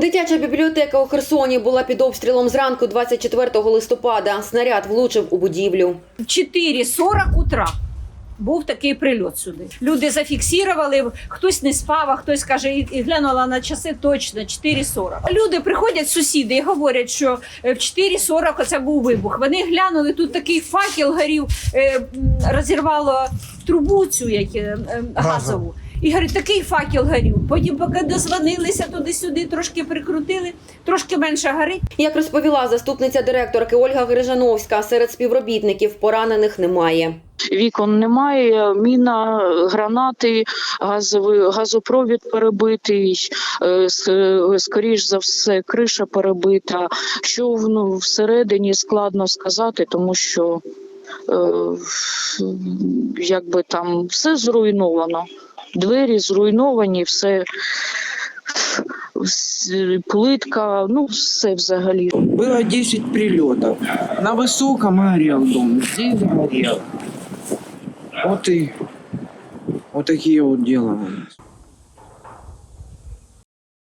Дитяча бібліотека у Херсоні була під обстрілом зранку 24 листопада. Снаряд влучив у будівлю. В 4.40 утра був такий прильот сюди. Люди зафіксували, хтось не спав, а хтось каже, і, глянула на часи точно 4.40. Люди приходять сусіди і говорять, що е, в 4.40 оце був вибух. Вони глянули, тут такий факел горів, е, розірвало трубу цю як, е, газову. І говорить, такий факел горів. Потім, поки дозвонилися туди-сюди, трошки прикрутили, трошки менше горить. Як розповіла заступниця директорки Ольга Грижановська, серед співробітників поранених немає. Вікон немає, міна, гранати, газовий газопровід перебитий, е, скоріш за все, криша перебита. Що ну, всередині складно сказати, тому що е, якби там все зруйновано. Двері зруйновані, все плитка, ну все взагалі. Було 10 прильотів. На високому горів дом, здесь горів. От і отакі от діла у нас.